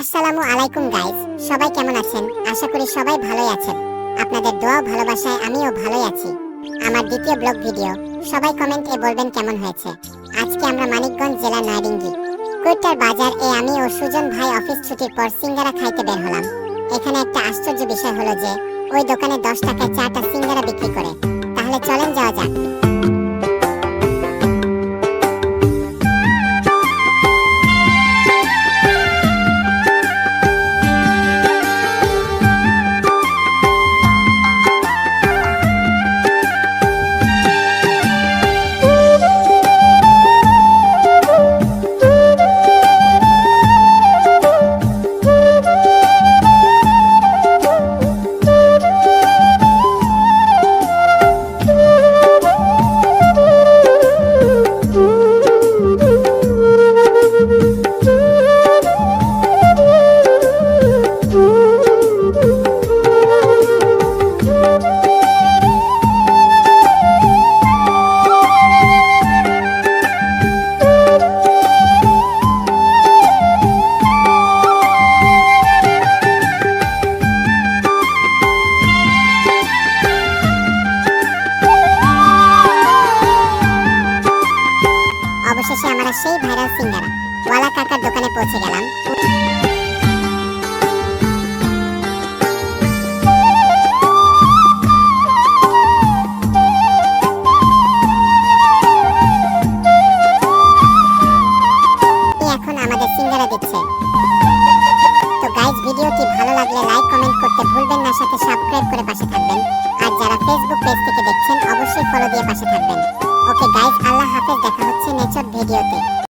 আসসালামু আলাইকুম গাইস সবাই কেমন আছেন? আশা করি সবাই ভালোই আছেন। আপনাদের দোয়া ভালোবাসায় আমিও ভালোই আছি। আমার দ্বিতীয় ব্লগ ভিডিও, সবাই কমেন্টে বলবেন কেমন হয়েছে। আজকে আমরা মানিকগঞ্জ জেলা নারিঙ্গি কুইটার বাজার এ আমি ও সুজন ভাই অফিস ছুটির পর সিঙ্গারা খাইতে বের হলাম। এখানে একটা আশ্চর্য বিষয় হলো যে, ওই দোকানে দশ টাকায় চারটা সিঙ্গারা বিক্রি করে। তাহলে চলেন যাওয়া যাক। মারা সেই ভাইরাল সিঙ্গারা ওয়ালা কাকার দোকানে পৌঁছে গেলাম। এখন তো ভালো সাথে সাবস্ক্রাইব করে পাশে থাকবেন। আর যারা ফেসবুক পেজ থেকে দেখছেন, অবশ্যই ফলো দিয়ে পাশে থাকবেন। ওকে গাইস আল্লাহ হাফেজ দেখা হচ্ছে নেচার ভিডিওতে।